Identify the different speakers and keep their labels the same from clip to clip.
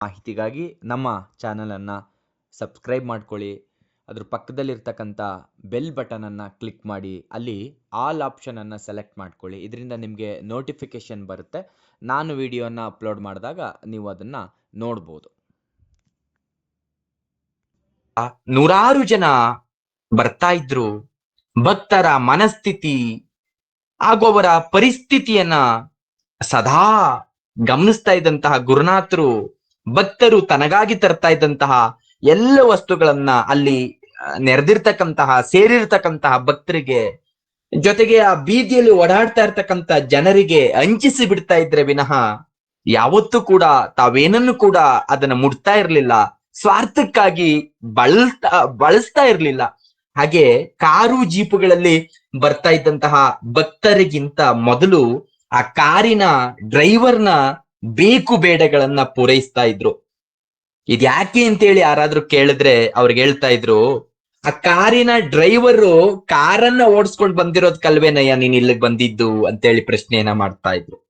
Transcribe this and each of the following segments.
Speaker 1: ಮಾಹಿತಿಗಾಗಿ ನಮ್ಮ ಚಾನಲನ್ನು ಸಬ್ಸ್ಕ್ರೈಬ್ ಮಾಡ್ಕೊಳ್ಳಿ. ಅದ್ರ ಪಕ್ಕದಲ್ಲಿರ್ತಕ್ಕಂಥ ಬೆಲ್ ಬಟನನ್ನು ಕ್ಲಿಕ್ ಮಾಡಿ. ಅಲ್ಲಿ ಆಲ್ ಆಪ್ಷನನ್ನು ಸೆಲೆಕ್ಟ್ ಮಾಡ್ಕೊಳ್ಳಿ. ಇದರಿಂದ ನಿಮಗೆ ನೋಟಿಫಿಕೇಷನ್ ಬರುತ್ತೆ. ನಾನು ವಿಡಿಯೋನ ಅಪ್ಲೋಡ್ ಮಾಡಿದಾಗ ನೀವು ಅದನ್ನು ನೋಡ್ಬೋದು.
Speaker 2: ನೂರಾರು ಜನ ಬರ್ತಾ ಇದ್ರು. ಭಕ್ತರ ಮನಸ್ಥಿತಿ ಹಾಗೂ ಅವರ ಪರಿಸ್ಥಿತಿಯನ್ನ ಸದಾ ಗಮನಿಸ್ತಾ ಇದ್ದಂತಹ ಗುರುನಾಥರು ಭಕ್ತರು ತನಗಾಗಿ ತರ್ತಾ ಇದ್ದಂತಹ ಎಲ್ಲ ವಸ್ತುಗಳನ್ನ ಅಲ್ಲಿ ನೆರೆದಿರ್ತಕ್ಕಂತಹ, ಸೇರಿರ್ತಕ್ಕಂತಹ ಭಕ್ತರಿಗೆ ಜೊತೆಗೆ ಆ ಬೀದಿಯಲ್ಲಿ ಓಡಾಡ್ತಾ ಇರ್ತಕ್ಕಂತ ಜನರಿಗೆ ಹಂಚಿಸಿ ಬಿಡ್ತಾ ಇದ್ರೆ ವಿನಃ ಯಾವತ್ತೂ ಕೂಡ ತಾವೇನನ್ನು ಕೂಡ ಅದನ್ನ ಮುಡ್ತಾ ಇರ್ಲಿಲ್ಲ. ಸ್ವಾರ್ಥಕ್ಕಾಗಿ ಬಳಸ್ತಾ ಬಳಸ್ತಾ ಇರ್ಲಿಲ್ಲ. ಹಾಗೆ ಕಾರು ಜೀಪುಗಳಲ್ಲಿ ಬರ್ತಾ ಇದ್ದಂತಹ ಭಕ್ತರಿಗಿಂತ ಮೊದಲು ಆ ಕಾರಿನ ಡ್ರೈವರ್ನ ಬೇಕು ಬೇಡಗಳನ್ನ ಪೂರೈಸ್ತಾ ಇದ್ರು. ಇದ್ಯಾಕೆ ಅಂತೇಳಿ ಯಾರಾದ್ರೂ ಕೇಳಿದ್ರೆ ಅವ್ರಿಗೆ ಹೇಳ್ತಾ ಇದ್ರು, ಆ ಕಾರಿನ ಡ್ರೈವರು ಕಾರನ್ನ ಓಡಿಸ್ಕೊಂಡ್ ಬಂದಿರೋದ್ ಕಲ್ವೇನಯ್ಯ, ನೀನ್ ಇಲ್ಲಿಗೆ ಬಂದಿದ್ದು ಅಂತೇಳಿ ಪ್ರಶ್ನೆಯನ್ನ ಮಾಡ್ತಾ ಇದ್ರು.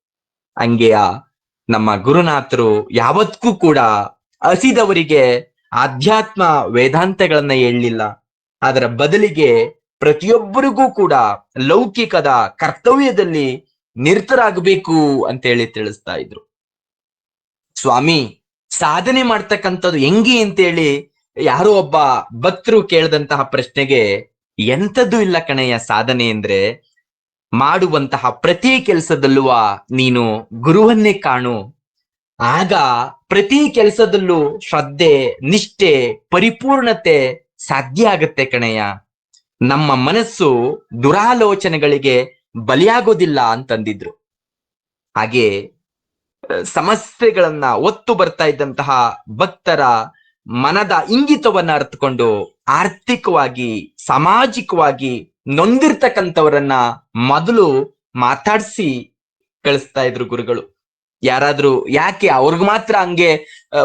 Speaker 2: ಹಂಗೆಯ ನಮ್ಮ ಗುರುನಾಥರು ಯಾವತ್ತೂ ಕೂಡ ಹಸಿದವರಿಗೆ ಆಧ್ಯಾತ್ಮ ವೇದಾಂತಗಳನ್ನ ಹೇಳಲಿಲ್ಲ. ಅದರ ಬದಲಿಗೆ ಪ್ರತಿಯೊಬ್ಬರಿಗೂ ಕೂಡ ಲೌಕಿಕದ ಕರ್ತವ್ಯದಲ್ಲಿ ನಿರತರಾಗಬೇಕು ಅಂತೇಳಿ ತಿಳಿಸ್ತಾ ಇದ್ರು. ಸ್ವಾಮಿ, ಸಾಧನೆ ಮಾಡ್ತಕ್ಕಂಥದ್ದು ಹೆಂಗೆ ಅಂತೇಳಿ ಯಾರೋ ಒಬ್ಬ ಭಕ್ತರು ಕೇಳಿದಂತಹ ಪ್ರಶ್ನೆಗೆ ಎಂಥದ್ದು ಇಲ್ಲ ಕಣೆಯ ಸಾಧನೆ ಅಂದ್ರೆ ಮಾಡುವಂತಹ ಪ್ರತಿ ಕೆಲಸದಲ್ಲೂ ನೀನು ಗುರುವನ್ನೇ ಕಾಣು. ಆಗ ಪ್ರತಿ ಕೆಲಸದಲ್ಲೂ ಶ್ರದ್ಧೆ, ನಿಷ್ಠೆ, ಪರಿಪೂರ್ಣತೆ ಸಾಧ್ಯ ಆಗತ್ತೆ ಕಣಯ್ಯ. ನಮ್ಮ ಮನಸ್ಸು ದುರಾಲೋಚನೆಗಳಿಗೆ ಬಲಿಯಾಗೋದಿಲ್ಲ ಅಂತಂದಿದ್ರು. ಹಾಗೆ ಸಮಸ್ಯೆಗಳನ್ನ ಒತ್ತು ಬರ್ತಾ ಇದ್ದಂತಹ ಭಕ್ತರ ಮನದ ಇಂಗಿತವನ್ನ ಅರ್ಥಕೊಂಡು ಆರ್ಥಿಕವಾಗಿ, ಸಾಮಾಜಿಕವಾಗಿ ನೊಂದಿರ್ತಕ್ಕಂಥವರನ್ನ ಮೊದಲು ಮಾತಾಡಿಸಿ ಕಳಿಸ್ತಾ ಇದ್ರು ಗುರುಗಳು. ಯಾರಾದ್ರೂ ಯಾಕೆ ಅವ್ರಿಗೆ ಮಾತ್ರ ಹಂಗೆ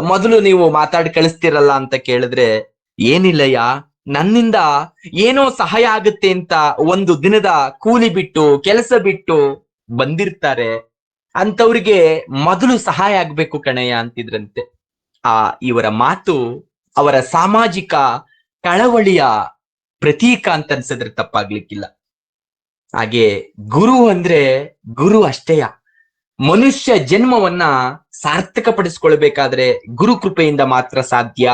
Speaker 2: ಮೊದಲು ನೀವು ಮಾತಾಡಿ ಕಳಿಸ್ತಿರಲ್ಲ ಅಂತ ಕೇಳಿದ್ರೆ, ಏನಿಲ್ಲಯ್ಯ, ನನ್ನಿಂದ ಏನೋ ಸಹಾಯ ಆಗುತ್ತೆ ಅಂತ ಒಂದು ದಿನದ ಕೂಲಿ ಬಿಟ್ಟು, ಕೆಲಸ ಬಿಟ್ಟು ಬಂದಿರ್ತಾರೆ. ಅಂತವ್ರಿಗೆ ಮೊದಲು ಸಹಾಯ ಆಗ್ಬೇಕು ಕಣಯ್ಯ ಅಂತಿದ್ರಂತೆ. ಆ, ಇವರ ಮಾತು ಅವರ ಸಾಮಾಜಿಕ ಕಳವಳಿಯ ಪ್ರತೀಕ ಅಂತ ಅನ್ಸಿದ್ರೆ ತಪ್ಪಾಗ್ಲಿಕ್ಕಿಲ್ಲ. ಹಾಗೆ ಗುರು ಅಂದ್ರೆ ಗುರು ಅಷ್ಟೇಯ ಮನುಷ್ಯ ಜನ್ಮವನ್ನ ಸಾರ್ಥಕಪಡಿಸ್ಕೊಳ್ಬೇಕಾದ್ರೆ ಗುರು ಕೃಪೆಯಿಂದ ಮಾತ್ರ ಸಾಧ್ಯ.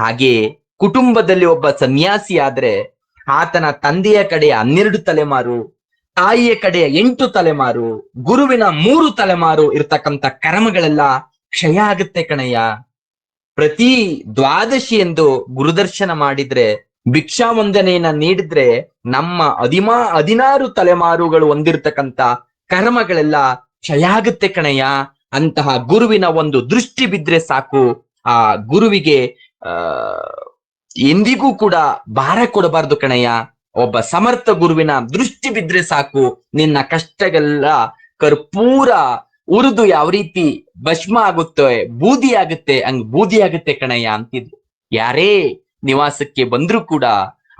Speaker 2: ಹಾಗೆ ಕುಟುಂಬದಲ್ಲಿ ಒಬ್ಬ ಸನ್ಯಾಸಿ ಆದ್ರೆ ಆತನ ತಂದೆಯ ಕಡೆ ಹನ್ನೆರಡು ತಲೆಮಾರು ತಾಯಿಯ ಕಡೆಯ ಎಂಟು ತಲೆಮಾರು, ಗುರುವಿನ ಮೂರು ತಲೆಮಾರು ಇರ್ತಕ್ಕಂಥ ಕರ್ಮಗಳೆಲ್ಲ ಕ್ಷಯ ಆಗುತ್ತೆ ಕಣಯ್ಯ. ಪ್ರತಿ ದ್ವಾದಶಿ ಎಂದು ಗುರುದರ್ಶನ ಮಾಡಿದ್ರೆ, ಭಿಕ್ಷಾ ವಂದನೆಯನ್ನ ನೀಡಿದ್ರೆ ನಮ್ಮ ಹದಿಮಾ ಹದಿನಾರು ತಲೆಮಾರುಗಳು ಹೊಂದಿರತಕ್ಕಂತ ಕರ್ಮಗಳೆಲ್ಲ ಕ್ಷಯ ಆಗುತ್ತೆ ಕಣಯ್ಯ. ಅಂತಹ ಗುರುವಿನ ಒಂದು ದೃಷ್ಟಿ ಬಿದ್ರೆ ಸಾಕು. ಆ ಗುರುವಿಗೆ ಎಂದಿಗೂ ಕೂಡ ಭಾರ ಕೊಡಬಾರ್ದು ಕಣಯ್ಯ. ಒಬ್ಬ ಸಮರ್ಥ ಗುರುವಿನ ದೃಷ್ಟಿ ಬಿದ್ರೆ ಸಾಕು. ನಿನ್ನ ಕಷ್ಟಗೆಲ್ಲ ಕರ್ಪೂರ ಉರಿದು ಯಾವ ರೀತಿ ಭಸ್ಮ ಆಗುತ್ತೆ, ಬೂದಿ ಆಗುತ್ತೆ, ಹಂಗ್ ಬೂದಿ ಆಗುತ್ತೆ ಕಣಯ್ಯ ಅಂತಿದ್ರು ಯಾರೇ ನಿವಾಸಕ್ಕೆ ಬಂದ್ರೂ ಕೂಡ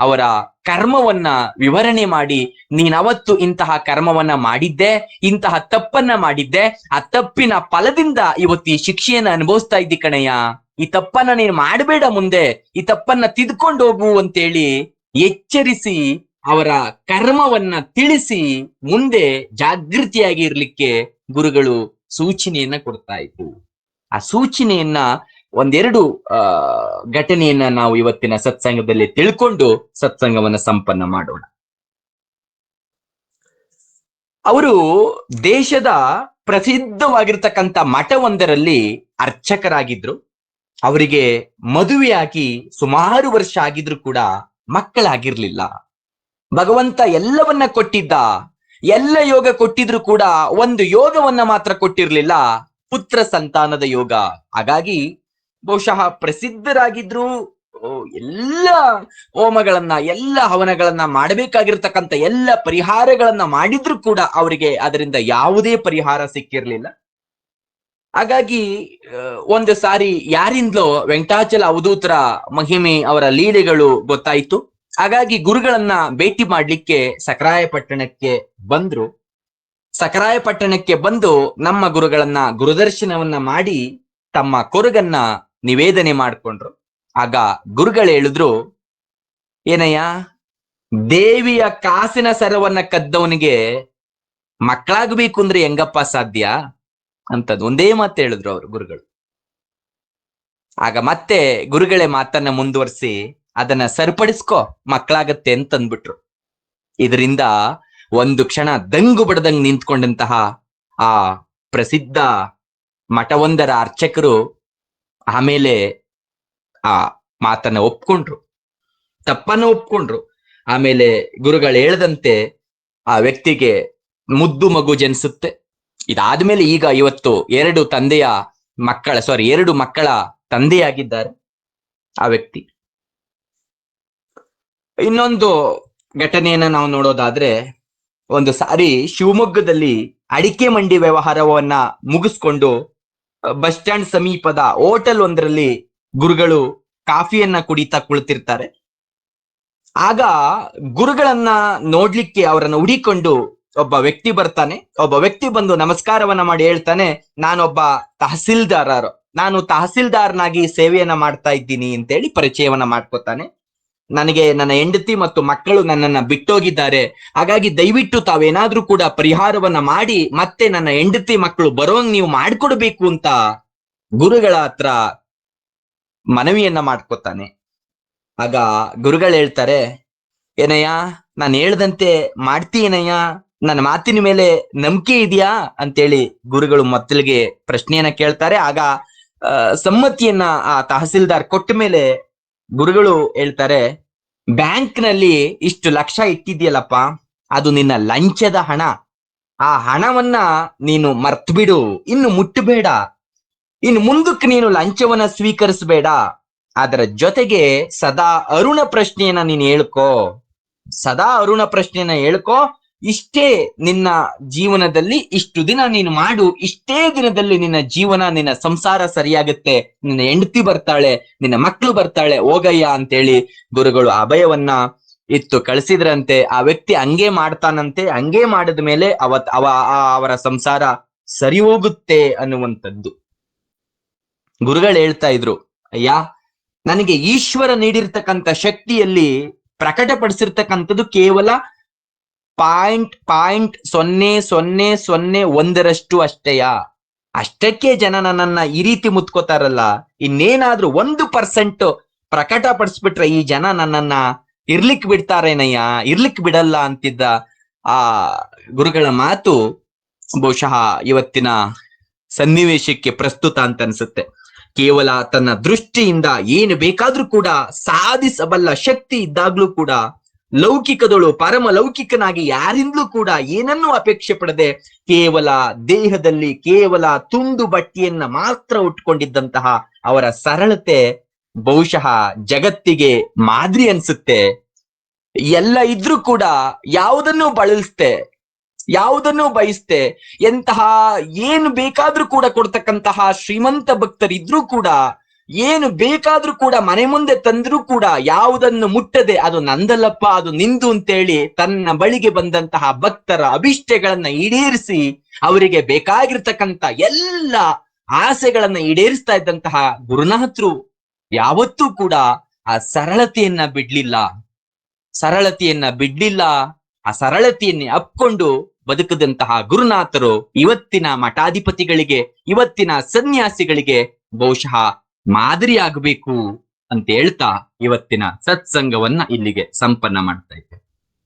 Speaker 2: ಅವರ ಕರ್ಮವನ್ನ ವಿವರಣೆ ಮಾಡಿ, ನೀನವತ್ತು ಇಂತಹ ಕರ್ಮವನ್ನ ಮಾಡಿದ್ದೆ, ಇಂತಹ ತಪ್ಪನ್ನ ಮಾಡಿದ್ದೆ, ಆ ತಪ್ಪಿನ ಫಲದಿಂದ ಇವತ್ತು ಈ ಶಿಕ್ಷೆಯನ್ನ ಅನುಭವಿಸ್ತಾ ಇದ್ದಿ ಕಣಯ್ಯ. ಈ ತಪ್ಪನ್ನ ನೀನ್ ಮಾಡಬೇಡ ಮುಂದೆ, ಈ ತಪ್ಪನ್ನ ತಿದ್ಕೊಂಡು ಹೋಗು ಅಂತೇಳಿ ಎಚ್ಚರಿಸಿ ಅವರ ಕರ್ಮವನ್ನ ತಿಳಿಸಿ ಮುಂದೆ ಜಾಗೃತಿಯಾಗಿ ಇರ್ಲಿಕ್ಕೆ ಗುರುಗಳು ಸೂಚನೆಯನ್ನ ಕೊಡ್ತಾ ಇದ್ರು. ಆ ಸೂಚನೆಯನ್ನ ಒಂದೆರಡು, ಆ, ಘಟನೆಯನ್ನ ನಾವು ಇವತ್ತಿನ ಸತ್ಸಂಗದಲ್ಲಿ ತಿಳ್ಕೊಂಡು ಸತ್ಸಂಗವನ್ನ ಸಂಪನ್ನ ಮಾಡೋಣ. ಅವರು ದೇಶದ ಪ್ರಸಿದ್ಧವಾಗಿರ್ತಕ್ಕಂಥ ಮಠವೊಂದರಲ್ಲಿ ಅರ್ಚಕರಾಗಿದ್ರು. ಅವರಿಗೆ ಮದುವೆಯಾಗಿ ಸುಮಾರು ವರ್ಷ ಆಗಿದ್ರು ಕೂಡ ಮಕ್ಕಳಾಗಿರ್ಲಿಲ್ಲ. ಭಗವಂತ ಎಲ್ಲವನ್ನ ಕೊಟ್ಟಿದ್ದ, ಎಲ್ಲ ಯೋಗ ಕೊಟ್ಟಿದ್ರು ಕೂಡ ಒಂದು ಯೋಗವನ್ನ ಮಾತ್ರ ಕೊಟ್ಟಿರ್ಲಿಲ್ಲ, ಪುತ್ರ ಸಂತಾನದ ಯೋಗ. ಹಾಗಾಗಿ ಬಹುಶಃ ಪ್ರಸಿದ್ಧರಾಗಿದ್ರು ಎಲ್ಲ ಹೋಮಗಳನ್ನ, ಎಲ್ಲ ಹವನಗಳನ್ನ ಮಾಡಬೇಕಾಗಿರ್ತಕ್ಕಂಥ ಎಲ್ಲ ಪರಿಹಾರಗಳನ್ನ ಮಾಡಿದ್ರು ಕೂಡ ಅವರಿಗೆ ಅದರಿಂದ ಯಾವುದೇ ಪರಿಹಾರ ಸಿಕ್ಕಿರ್ಲಿಲ್ಲ. ಹಾಗಾಗಿ ಒಂದು ಸಾರಿ ಯಾರಿಂದಲೋ ವೆಂಕಟಾಚಲ ಅವಧೂತರ ಮಹಿಮೆ ಅವರ ಲೀಲೆಗಳು ಗೊತ್ತಾಯ್ತು. ಹಾಗಾಗಿ ಗುರುಗಳನ್ನ ಭೇಟಿ ಮಾಡ್ಲಿಕ್ಕೆ ಸಕರಾಯಪಟ್ಟಣಕ್ಕೆ ಬಂದ್ರು. ಸಕರಾಯಪಟ್ಟಣಕ್ಕೆ ಬಂದು ನಮ್ಮ ಗುರುಗಳನ್ನ ಗುರುದರ್ಶನವನ್ನ ಮಾಡಿ ತಮ್ಮ ಕೊರಗನ್ನ ನಿವೇದನೆ ಮಾಡಿಕೊಂಡ್ರು. ಆಗ ಗುರುಗಳು ಹೇಳಿದ್ರು, ಏನಯ್ಯ, ದೇವಿಯ ಕಾಸಿನ ಸರವನ್ನ ಕದ್ದವನಿಗೆ ಮಕ್ಕಳಾಗಬೇಕು ಅಂದ್ರೆ ಹೆಂಗಪ್ಪ ಸಾಧ್ಯ? ಅಂತದ್ ಒಂದೇ ಮಾತು ಹೇಳಿದ್ರು ಅವರು ಗುರುಗಳು. ಆಗ ಮತ್ತೆ ಗುರುಗಳೇ ಮಾತನ್ನ ಮುಂದುವರಿಸಿ ಅದನ್ನ ಸರಿಪಡಿಸ್ಕೋ ಮಕ್ಕಳಾಗತ್ತೆ ಅಂತಂದ್ಬಿಟ್ರು. ಇದರಿಂದ ಒಂದು ಕ್ಷಣ ದಂಗು ಬಡದಂಗ್ ನಿಂತ್ಕೊಂಡಂತಹ ಆ ಪ್ರಸಿದ್ಧ ಮಠವೊಂದರ ಅರ್ಚಕರು ಆಮೇಲೆ ಆ ಮಾತನ್ನ ಒಪ್ಕೊಂಡ್ರು. ತಪ್ಪನ್ನ ಒಪ್ಕೊಂಡ್ರು. ಆಮೇಲೆ ಗುರುಗಳು ಹೇಳ್ದಂತೆ ಆ ವ್ಯಕ್ತಿಗೆ ಮುದ್ದು ಮಗು ಜನಿಸುತ್ತೆ. ಇದಾದ್ಮೇಲೆ ಈಗ ಇವತ್ತು ಎರಡು ತಂದೆಯ ಮಕ್ಕಳ ಸಾರಿ ಎರಡು ಮಕ್ಕಳ ತಂದೆಯಾಗಿದ್ದಾರೆ ಆ ವ್ಯಕ್ತಿ. ಇನ್ನೊಂದು ಘಟನೆಯನ್ನ ನಾವು ನೋಡೋದಾದ್ರೆ, ಒಂದು ಸಾರಿ ಶಿವಮೊಗ್ಗದಲ್ಲಿ ಅಡಿಕೆ ಮಂಡಿ ವ್ಯವಹಾರವನ್ನ ಮುಗಿಸ್ಕೊಂಡು, ಬಸ್ ಸ್ಟ್ಯಾಂಡ್ ಸಮೀಪದ ಹೋಟೆಲ್ ಒಂದರಲ್ಲಿ ಗುರುಗಳು ಕಾಫಿಯನ್ನ ಕುಡಿತಾ ಕುಳಿತಿರ್ತಾರೆ. ಆಗ ಗುರುಗಳನ್ನ ನೋಡ್ಲಿಕ್ಕೆ ಅವರನ್ನು ಹುಡಿಕೊಂಡು ಒಬ್ಬ ವ್ಯಕ್ತಿ ಬರ್ತಾನೆ, ಒಬ್ಬ ವ್ಯಕ್ತಿ ಬಂದು ನಮಸ್ಕಾರವನ್ನ ಮಾಡಿ ಹೇಳ್ತಾನೆ, ನಾನೊಬ್ಬ ತಹಸೀಲ್ದಾರರು. ನಾನು ತಹಸೀಲ್ದಾರ್ನಾಗಿ ಸೇವೆಯನ್ನ ಮಾಡ್ತಾ ಇದ್ದೀನಿ ಅಂತ ಹೇಳಿ ಪರಿಚಯವನ್ನ ಮಾಡ್ಕೋತಾನೆ. ನನಗೆ ನನ್ನ ಹೆಂಡತಿ ಮತ್ತು ಮಕ್ಕಳು ನನ್ನನ್ನ ಬಿಟ್ಟೋಗಿದ್ದಾರೆ. ಹಾಗಾಗಿ ದಯವಿಟ್ಟು ತಾವೇನಾದ್ರೂ ಕೂಡ ಪರಿಹಾರವನ್ನ ಮಾಡಿ, ಮತ್ತೆ ನನ್ನ ಹೆಂಡತಿ ಮಕ್ಕಳು ಬರೋಂಗ್ ನೀವು ಮಾಡ್ಕೊಡ್ಬೇಕು ಅಂತ ಗುರುಗಳ ಹತ್ರ ಮನವಿಯನ್ನ ಮಾಡ್ಕೋತಾನೆ. ಆಗ ಗುರುಗಳು ಹೇಳ್ತಾರೆ, ಏನಯ್ಯ, ನಾನು ಹೇಳ್ದಂತೆ ಮಾಡ್ತೀನಯ್ಯ ನನ್ನ ಮಾತಿನ ಮೇಲೆ ನಂಬಿಕೆ ಇದೆಯಾ ಅಂತೇಳಿ ಗುರುಗಳು ಮೊದಲಿಗೆ ಪ್ರಶ್ನೆಯನ್ನ ಕೇಳ್ತಾರೆ. ಆಗ ಸಮ್ಮತಿಯನ್ನ ಆ ತಹಸೀಲ್ದಾರ್ ಕೊಟ್ಟ ಮೇಲೆ ಗುರುಗಳು ಹೇಳ್ತಾರೆ ಬ್ಯಾಂಕ್ನಲ್ಲಿ ಇಷ್ಟು ಲಕ್ಷ ಇಟ್ಟಿದ್ಯಲ್ಲಪ್ಪ ಅದು ನಿನ್ನ ಲಂಚದ ಹಣ. ಆ ಹಣವನ್ನ ನೀನು ಮರ್ತ್ ಬಿಡು, ಇನ್ನು ಮುಟ್ಟಬೇಡ. ಇನ್ನು ಮುಂದಕ್ಕೆ ನೀನು ಲಂಚವನ್ನ ಸ್ವೀಕರಿಸಬೇಡ. ಅದರ ಜೊತೆಗೆ ಸದಾ ಅರುಣ ಪ್ರಶ್ನೆಯನ್ನ ನೀನು ಹೇಳ್ಕೋ. ಸದಾ ಅರುಣ ಪ್ರಶ್ನೆಯನ್ನ ಹೇಳ್ಕೋ. ಇಷ್ಟೇ ನಿನ್ನ ಜೀವನದಲ್ಲಿ ಇಷ್ಟು ದಿನ ನೀನು ಮಾಡು, ಇಷ್ಟೇ ದಿನದಲ್ಲಿ ನಿನ್ನ ಜೀವನ, ನಿನ್ನ ಸಂಸಾರ ಸರಿಯಾಗುತ್ತೆ. ನಿನ್ನ ಹೆಂಡತಿ ಬರ್ತಾಳೆ, ನಿನ್ನ ಮಕ್ಕಳು ಬರ್ತಾಳೆ, ಹೋಗಯ್ಯ ಅಂತೇಳಿ ಗುರುಗಳು ಅಭಯವನ್ನ ಇತ್ತು ಕಳಿಸಿದ್ರಂತೆ. ಆ ವ್ಯಕ್ತಿ ಹಂಗೆ ಮಾಡ್ತಾನಂತೆ, ಹಂಗೆ ಮಾಡಿದ ಮೇಲೆ ಅವತ್ ಅವ ಅವರ ಸಂಸಾರ ಸರಿ ಹೋಗುತ್ತೆ ಅನ್ನುವಂಥದ್ದು. ಗುರುಗಳು ಹೇಳ್ತಾ ಇದ್ರು, ಅಯ್ಯ, ನನಗೆ ಈಶ್ವರ ನೀಡಿರ್ತಕ್ಕಂಥ ಶಕ್ತಿಯಲ್ಲಿ ಪ್ರಕಟಪಡಿಸಿರ್ತಕ್ಕಂಥದ್ದು ಕೇವಲ ಪಾಯಿಂಟ್ ಪಾಯಿಂಟ್ ಸೊನ್ನೆ ಸೊನ್ನೆ ಸೊನ್ನೆ, ಒಂದರಷ್ಟು ಅಷ್ಟೇಯ. ಅಷ್ಟಕ್ಕೆ ಜನ ನನ್ನನ್ನ ಈ ರೀತಿ ಮುತ್ಕೋತಾರಲ್ಲ, ಇನ್ನೇನಾದ್ರೂ ಒಂದು ಪರ್ಸೆಂಟ್ ಪ್ರಕಟಪಡಿಸ್ಬಿಟ್ರೆ ಈ ಜನ ನನ್ನನ್ನ ಇರ್ಲಿಕ್ ಬಿಡ್ತಾರೇನಯ್ಯ, ಇರ್ಲಿಕ್ ಬಿಡಲ್ಲ ಅಂತಿದ್ದ ಆ ಗುರುಗಳ ಮಾತು ಬಹುಶಃ ಇವತ್ತಿನ ಸನ್ನಿವೇಶಕ್ಕೆ ಪ್ರಸ್ತುತ ಅಂತ ಅನ್ಸುತ್ತೆ. ಕೇವಲ ತನ್ನ ದೃಷ್ಟಿಯಿಂದ ಏನು ಬೇಕಾದ್ರೂ ಕೂಡ ಸಾಧಿಸಬಲ್ಲ ಶಕ್ತಿ ಇದ್ದಾಗ್ಲೂ ಕೂಡ ಲೌಕಿಕದಳು ಪರಮ ಲೌಕಿಕನಾಗಿ ಯಾರಿಂದಲೂ ಕೂಡ ಏನನ್ನೂ ಅಪೇಕ್ಷೆ ಪಡದೆ ಕೇವಲ ದೇಹದಲ್ಲಿ ಕೇವಲ ತುಂಡು ಬಟ್ಟೆಯನ್ನ ಮಾತ್ರ ಉಟ್ಕೊಂಡಿದ್ದಂತಹ ಅವರ ಸರಳತೆ ಬಹುಶಃ ಜಗತ್ತಿಗೆ ಮಾದರಿ ಅನ್ಸುತ್ತೆ. ಎಲ್ಲ ಇದ್ರೂ ಕೂಡ ಯಾವುದನ್ನು ಬಳಸ್ತೆ ಯಾವುದನ್ನು ಬಯಸ್ತೆ, ಎಂತಹ ಏನು ಬೇಕಾದ್ರೂ ಕೂಡ ಕೊಡ್ತಕ್ಕಂತಹ ಶ್ರೀಮಂತ ಭಕ್ತರಿದ್ರೂ ಕೂಡ ಏನು ಬೇಕಾದ್ರೂ ಕೂಡ ಮನೆ ಮುಂದೆ ತಂದ್ರೂ ಕೂಡ ಯಾವುದನ್ನು ಮುಟ್ಟದೆ ಅದು ನಂದಲ್ಲಪ್ಪ, ಅದು ನಿಂದು ಅಂತೇಳಿ ತನ್ನ ಬಳಿಗೆ ಬಂದಂತಹ ಭಕ್ತರ ಅಭಿಷ್ಠೆಗಳನ್ನ ಈಡೇರಿಸಿ ಅವರಿಗೆ ಬೇಕಾಗಿರ್ತಕ್ಕಂತ ಎಲ್ಲ ಆಸೆಗಳನ್ನ ಈಡೇರಿಸ್ತಾ ಇದ್ದಂತಹ ಗುರುನಾಥರು ಯಾವತ್ತೂ ಕೂಡ ಆ ಸರಳತೆಯನ್ನ ಬಿಡ್ಲಿಲ್ಲ. ಸರಳತೆಯನ್ನ ಬಿಡ್ಲಿಲ್ಲ. ಆ ಸರಳತೆಯನ್ನೇ ಅಪ್ಕೊಂಡು ಬದುಕದಂತಹ ಗುರುನಾಥರು ಇವತ್ತಿನ ಮಠಾಧಿಪತಿಗಳಿಗೆ, ಇವತ್ತಿನ ಸನ್ಯಾಸಿಗಳಿಗೆ ಬಹುಶಃ ಮಾದರಿಯಾಗಬೇಕು ಅಂತ ಹೇಳ್ತಾ ಇವತ್ತಿನ ಸತ್ಸಂಗವನ್ನ ಇಲ್ಲಿಗೆ ಸಂಪನ್ನ ಮಾಡ್ತಾ ಇದ್ದೆ